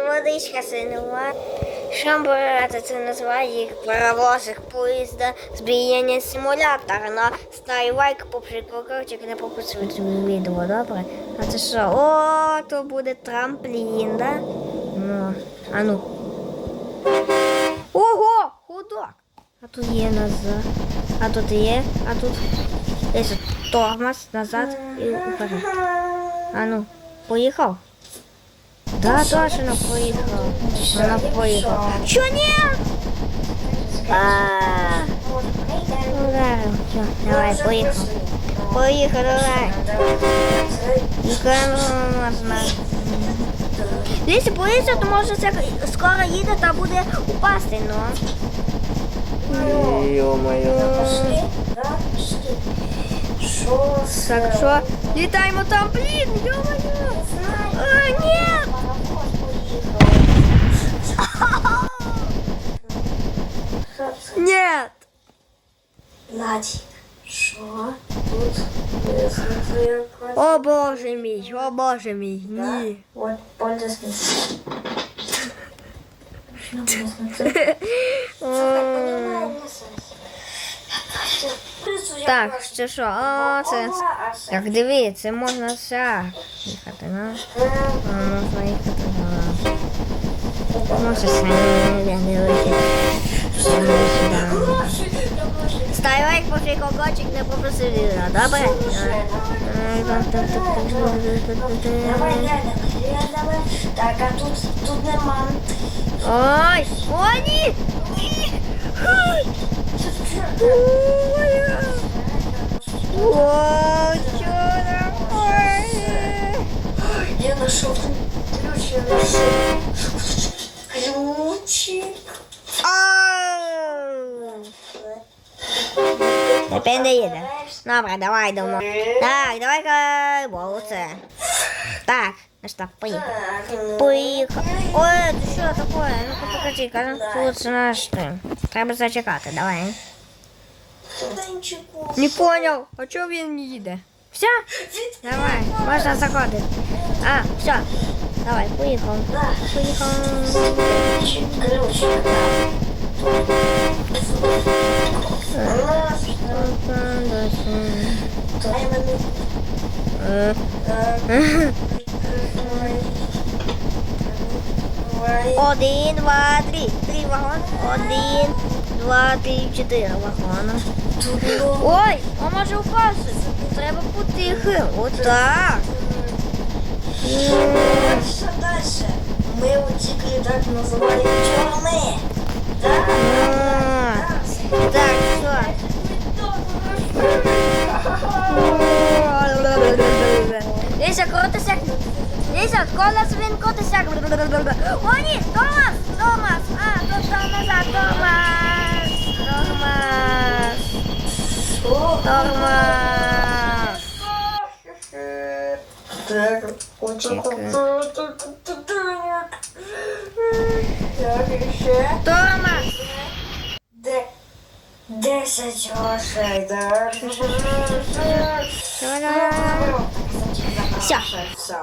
водичка синова. Шамбурати це називає паровозик поїзда, збіяння симулятора на старий лайк по приколочок не пропустити відео, добре? А це що? О, то буде трамплін, да? Ну, а ну. Ого, худок. А тут є назад. А тут є, а тут десь тормоз назад і вперед. А ну, поїхав? Да, точно поїхав. Вона поїхала. Що ні? А, Ударив. Все, давай, поїхав. Поїхав, давай. Нікому можна. Якщо поїздить, то може це скоро їде та буде упасти, ну. Йо-моє. Що Так що, літаємо там, блін, йо-моє. що тут О боже мій, о боже мій, ні. От, пользуйся. Так, це що? О, це... Так, диви, це можна вся їхати, на. А, можна їхати, на. Може, саме, я не вийти. попросив відео, добре? Давай, реально, давай. Так, а тут, тут нема. Ой, о, ні! Ні! Ой! Ой! Ой, що такое? Я нашел ключ, я нашел Тепер не їде. Добре, давай дома. Так, давай-ка це. Так, ну що, поїхав. Так, Поїхав. Ой, це що таке? Ну-ка покажи-ка. Тут знаєш ти. Треба зачекати, давай. Танчику. Не понял, а чого він не їде? Все? Давай, можна заходити. А, все. Давай, поїхав. Поїхав. Ключик. Дай мене. Е, Так. Давай. Один, два, три. Три вагони. Один, два, три, чотири вагони. Ой, а може впасти? Треба потихи. Отак. siaknął. Nie siak, kola swinkoty siak. O nie, Tomasz, Tomasz, a to Tomasz, Tomasz, Tomasz, Tomasz. Uciekł. Tomasz. De, desять лошадей. Tomasz. Все, Все.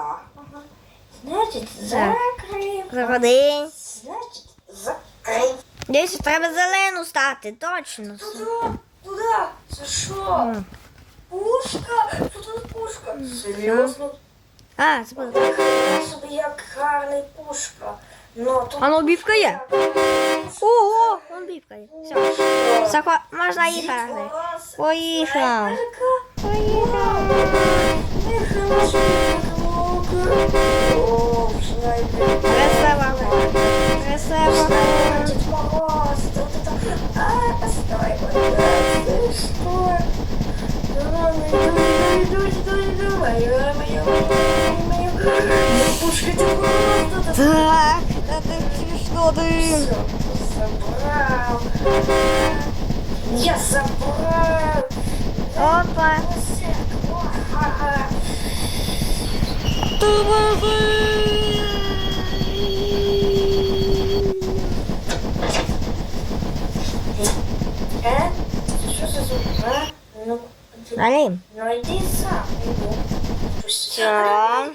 Значить, Так. закрив. заходи. Значить, закрив. Десь треба зелену стати, точно. Туди, туди. Це що? М. Пушка? Що тут пушка? Серйозно? А, забула. Я собі як гарний пушка. Ну, тут... А ну бівкає. Ого, он бівкає. Все. Захва... Можна їхати. Поїхав. Поїхав. Красава. Красава. Так, да. Я забрал. Опа. Ага. Е? Що це за а? Ну, ти- Далі. ну йди сам. Іду. Все.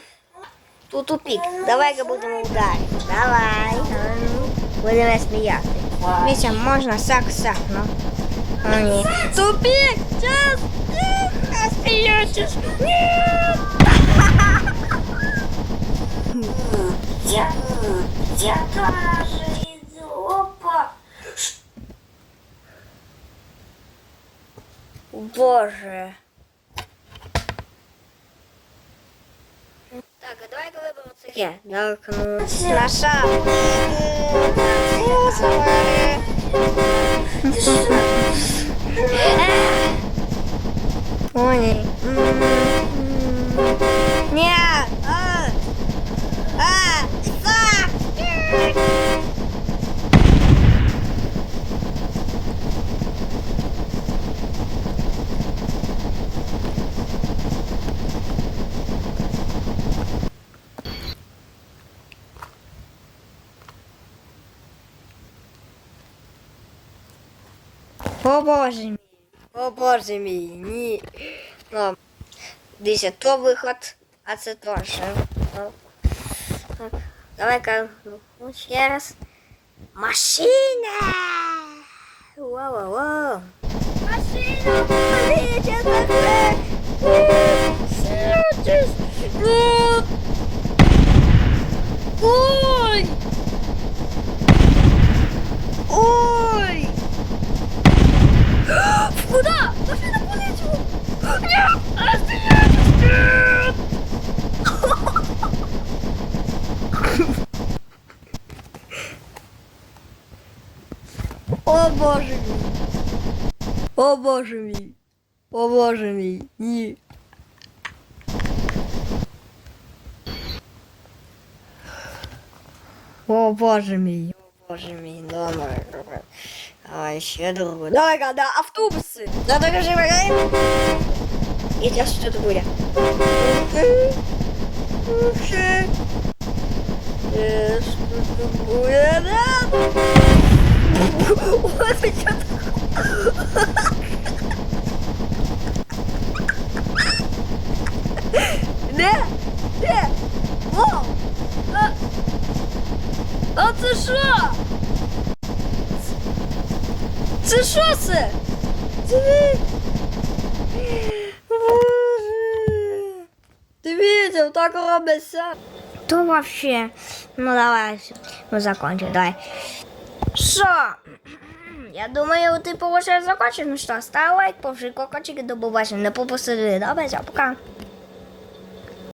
Тут тупик. Давай-ка будемо ударити. Давай. А ну, Будемо сміяти. Вітя, можна сак-сак, ну. О, ні. Тупик! Час! Ні! Смієтесь! Ні! Я тоже иду. Опа. Боже. Так, а давай виберемо так, ну. Наша. Ты что? Ой. Нет. А. А. Фак. О боже мій. О боже мій. Ні. Ну, дивіться, то виход, а це теж. Ну, так. Давай-ка ну, ще раз. Машина! Воу-воу-воу. Машина! Поліція О боже мій! О боже мій! О боже мій! Ні! О боже мій! О боже мій! Давай, давай. Давай ще другу. Давай, да, автобуси! Да, так же вагаем. І зараз що тут буде? Ще. Ще Де? О! А, а це що? Це що це? Диви. Боже. Дивіться. То вообще. Ну давай, мы закончим, давай. Що? Я думаю, ти получаєш закончиш. Ну що, став лайк, повши кокочки, до побачення. Не попусти. Добре, все, пока.